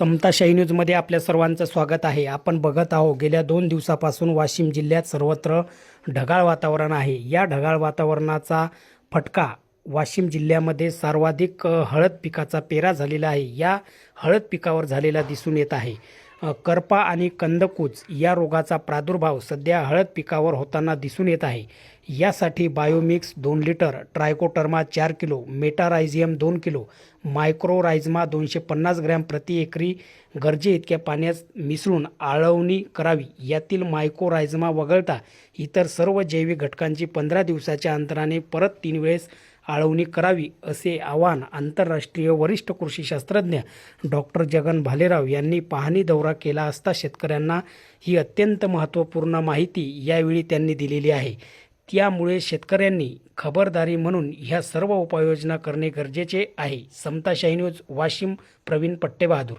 समताशाही न्यूजमध्ये आपल्या सर्वांचं स्वागत आहे. आपण बघत आहोत गेल्या दोन दिवसापासून वाशिम जिल्ह्यात सर्वत्र ढगाळ वातावरण आहे. या ढगाळ वातावरणाचा फटका वाशिम जिल्ह्यामध्ये सर्वाधिक हळद पिकाचा पेरा झालेला आहे. या हळद पिकावर झालेला दिसून येत आहे. करपा आणि कंदकूज या रोगाचा प्रादुर्भाव सध्या हळद पिकावर होताना दिसून येत आहे. यासाठी बायोमिक्स दोन लिटर ट्रायकोटर्मा चार किलो मेटारायझियम दोन किलो मायक्रोरायझमा दोनशे पन्नास ग्रॅम प्रति एकरी गरजे इतक्या पाण्यात मिसळून आळवणी करावी. यातील मायक्रोरायझमा वगळता इतर सर्व जैविक घटकांची पंधरा दिवसाच्या अंतराने परत तीन वेळेस आळवणी करावी असे आवाहन आंतरराष्ट्रीय वरिष्ठ कृषी शास्त्रज्ञ डॉक्टर जगन भालेराव यांनी पाहणी दौरा केला असता शेतकऱ्यांना ही अत्यंत महत्त्वपूर्ण माहिती यावेळी त्यांनी दिलेली आहे. त्यामुळे शेतकऱ्यांनी खबरदारी म्हणून ह्या सर्व उपाययोजना करणे गरजेचे आहे. समताशाही न्यूज वाशिम प्रवीण पट्टेबहादूर.